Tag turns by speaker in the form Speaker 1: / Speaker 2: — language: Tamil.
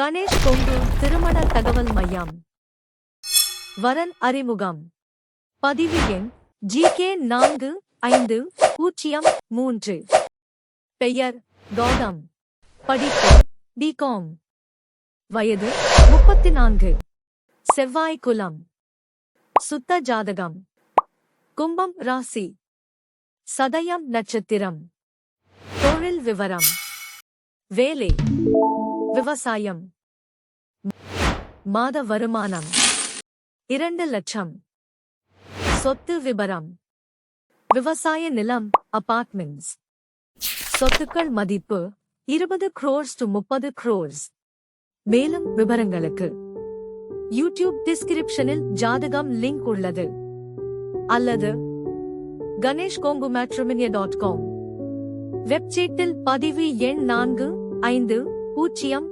Speaker 1: கணேஷ் கொங்கு திருமண தகவல் மையம். வரன் அறிமுகம். பதிவு எண் ஜி கே நான்கு ஐந்து பூஜ்ஜியம் மூன்று. பெயர் கௌதம். படிப்பு பிகாம். வயது முப்பத்தி நான்கு செவ்வாய் குலம் சுத்த ஜாதகம். கும்பம் ராசி. சதயம் நட்சத்திரம். தொழில் விவரம். வேலை. விவசாயம். மாத வருமானம். இரண்டு லட்சம். சொத்து விபரம். விவசாய நிலம் அபார்ட்மெண்ட்ஸ் சொத்துக்கள் மதிப்பு இருபது க்ரோர்ஸ் டு முப்பது க்ரோர்ஸ் மேலும் விவரங்களுக்கு. யூடியூப் டிஸ்கிரிப்ஷனில் ஜாதகம் லிங்க் உள்ளது. அல்லது கணேஷ் கோங்கு மேட்ரிமினிய டாட் காம். வெப்சைட்டில் பதிவு எண் நான்கு ஐந்து பூஜ்ஜியம்